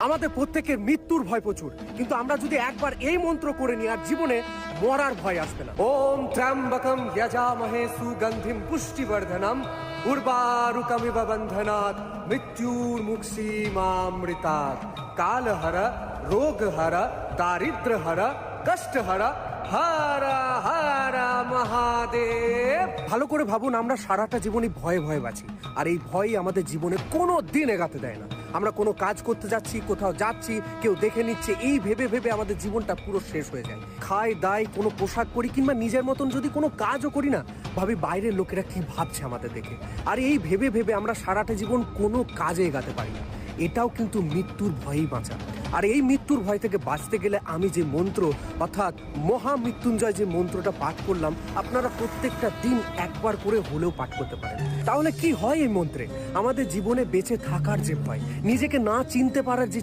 আমাদের প্রত্যেকের মৃত্যুর ভয় প্রচুর। কিন্তু আমরা যদি একবার এই মন্ত্র করে নিই আর জীবনে মরার ভয় আসবে না। ওম ত্র্যম্বকম যজামহে সুগন্ধিম পুষ্টিবর্ধনম উর্বারুকমিব বন্ধনাৎ মৃত্যুর মুক্ষীমামৃতাৎ কালহর রোগহর দারিদ্রহর কষ্টহর হর হর মহাদেব। ভালো করে ভাবুন আমরা সারাটা জীবনই ভয়ে ভয়ে বাঁচি। আর এই ভয়ই আমাদের জীবনে কোনো দিন এগাতে দেয় না। আমরা কোনো কাজ করতে যাচ্ছি, কোথাও যাচ্ছি, কেউ দেখে নিচ্ছে, এই ভেবে ভেবে আমাদের জীবনটা পুরো শেষ হয়ে যায়। খাই দাই কোনো পোশাক করি কিংবা নিজের মতন যদি কোনো কাজও করি না, ভাবি বাইরের লোকেরা কি ভাবছে আমাদের দেখে। আর এই ভেবে ভেবে আমরা সারাটা জীবন কোনো কাজে এগাতে পারি না। এটাও কিন্তু মৃত্যুর ভয়েই বাঁচা। আর এই মৃত্যুর ভয় থেকে বাঁচতে গেলে আমি যে মন্ত্র, অর্থাৎ মহামৃত্যুঞ্জয় যে মন্ত্রটা পাঠ করলাম, আপনারা প্রত্যেকটা দিন একবার করে হলেও পাঠ করতে পারেন। তাহলে কি হয় এই মন্ত্রে? আমাদের জীবনে বেঁচে থাকার যে ভয়, নিজেকে না চিনতে পারার যে